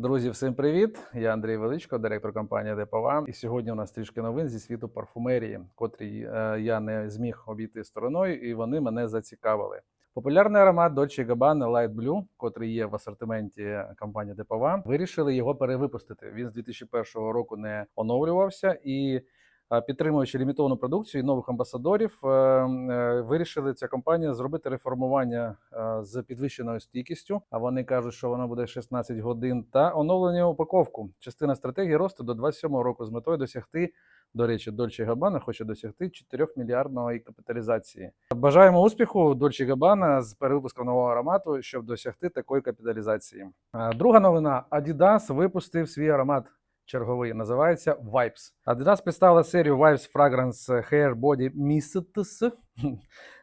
Друзі, всім привіт! Я Андрій Величко, директор компанії Депова. І сьогодні у нас трішки новин зі світу парфумерії, котрі е, я не зміг обійти стороною, і вони мене зацікавили. Популярний аромат Dolce Gabbana Light Blue, котрий є в асортименті компанії Депова, вирішили його перевипустити. Він з 2001 року не оновлювався і. Е, Підтримуючи лімітовану продукцію і нових амбасадорів, е, е, вирішили ця компанія зробити реформування з підвищеною стійкістю. А вони кажуть, що воно буде 16 годин, та оновлення упаковку. Частина стратегії росту до 27 року з метою досягти. До речі, Дольче Габана хоче досягти 4 мільярдної капіталізації. Бажаємо успіху Дольче Габана з перевипуском нового аромату, щоб досягти такої капіталізації. Друга новина: Adidas випустив свій аромат черговий. Називається Vibes. Adidas представила серію Vibes Fragrance Hair Body Mists.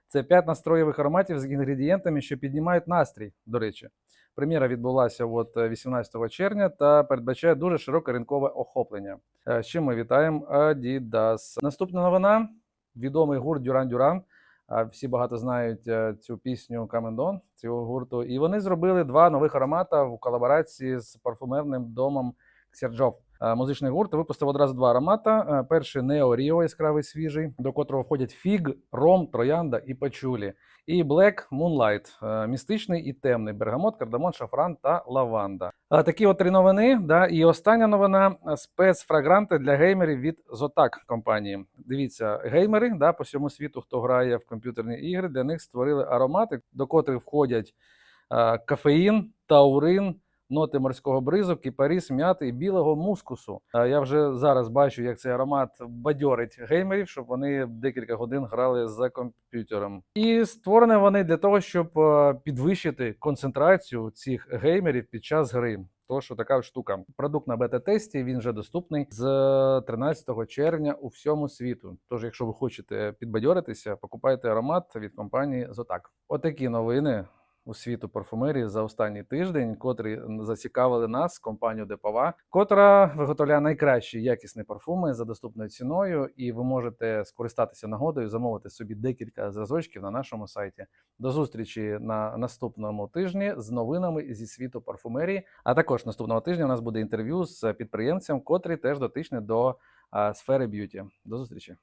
Це п'ять настроєвих ароматів з інгредієнтами, що піднімають настрій. До речі, прем'єра відбулася от е, 18 червня та передбачає дуже широке ринкове охоплення. Е, З чим ми вітаємо Adidas. Наступна новина: відомий гурт Дюран Дюран. Всі багато знають е, цю пісню Камендон цього гурту. І вони зробили два нових аромата в колаборації з парфумерним домом Ксерджов. Е, Музичний гурт випустив одразу два аромата. Е, Перший Нео Ріо, яскравий свіжий, до котрого входять фіг, ром, троянда і пачулі. І Black Moonlight, е, містичний і темний, бергамот, кардамон, шафран та лаванда. Такі от три новини. Да? І остання новина спецфрагранти для геймерів від Zotac компанії. Дивіться, геймери да, по всьому світу, хто грає в комп'ютерні ігри, для них створили аромати, до котрих входять кафеїн, таурин. Ноти морського бризу, кіпаріс, м'яти і білого мускусу. А Я вже зараз бачу, як цей аромат бадьорить геймерів, щоб вони декілька годин грали за комп'ютером. І створені вони для того, щоб е, підвищити концентрацію цих геймерів під час гри. То що така штука. Продукт на бета-тесті він вже доступний з 13 червня у всьому світу. Тож, якщо ви хочете підбадьоритися, покупайте аромат від компанії Zotac. Отакі новини у світу парфумерії за останній тиждень, котрі зацікавили нас, компанію Депова, котра виготовляє найкращі якісні парфуми за доступною ціною, і ви можете скористатися нагодою, замовити собі декілька зразочків на нашому сайті. До зустрічі на наступному тижні з новинами зі світу парфумерії. А також наступного тижня у нас буде інтерв'ю з підприємцем, котрий теж дотичний до сфери б'юті. До зустрічі.